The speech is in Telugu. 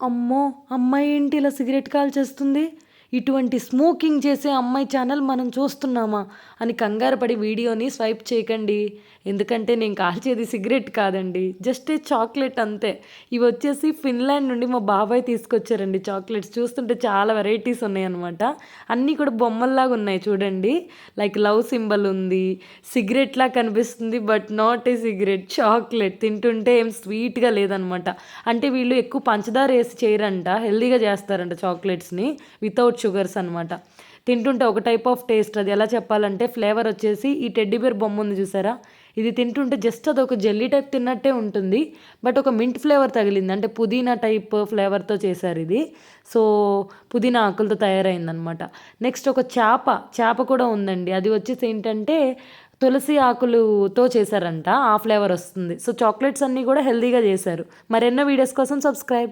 అమ్మో అమ్మాయి ఏంటి ఇలా సిగరెట్ కాల్చేస్తుంది ఇటువంటి స్మోకింగ్ చేసే అమ్మాయి ఛానల్ మనం చూస్తున్నామా అని కంగారు పడి వీడియోని స్వైప్ చేయకండి. ఎందుకంటే నేను కాల్చేది సిగరెట్ కాదండి. జస్ట్ ఏ చాక్లెట్ అంతే. ఇవి వచ్చేసి ఫిన్లాండ్ నుండి మా బాబాయ్ తీసుకొచ్చారండి చాక్లెట్స్. చూస్తుంటే చాలా వెరైటీస్ ఉన్నాయన్నమాట. అన్నీ కూడా బొమ్మల్లాగా ఉన్నాయి చూడండి. లైక్ లవ్ సింబల్ ఉంది సిగరెట్లా కనిపిస్తుంది but not a cigarette chocolate. తింటుంటే ఏం స్వీట్గా లేదనమాట అంటే వీళ్ళు ఎక్కువ పంచదార వేసి చేయరంట హెల్దీగా చేస్తారంట చాక్లెట్స్ని వితౌట్ షుగర్స్ అనమాట తింటుంటే ఒక టైప్ ఆఫ్ టేస్ట్. అది ఎలా చెప్పాలంటే ఫ్లేవర్ వచ్చేసి ఈ టెడ్డీబేర్ బొమ్మ ఉంది చూసారా? ఇది తింటుంటే జస్ట్ అది ఒక జెల్లీ టైప్ తిన్నట్టే ఉంటుంది. బట్ ఒక మింట్ ఫ్లేవర్ తగిలింది. అంటే పుదీనా టైప్ ఫ్లేవర్తో చేశారు ఇది. సో పుదీనా ఆకులతో తయారైందనమాట నెక్స్ట్ ఒక చేప. చేప కూడా ఉందండి. అది వచ్చేసి ఏంటంటే తులసి ఆకులుతో చేశారంట. ఆ ఫ్లేవర్ వస్తుంది. సో చాక్లెట్స్ అన్నీ కూడా హెల్తీగా చేశారు. మరెన్నో వీడియోస్ కోసం సబ్స్క్రైబ్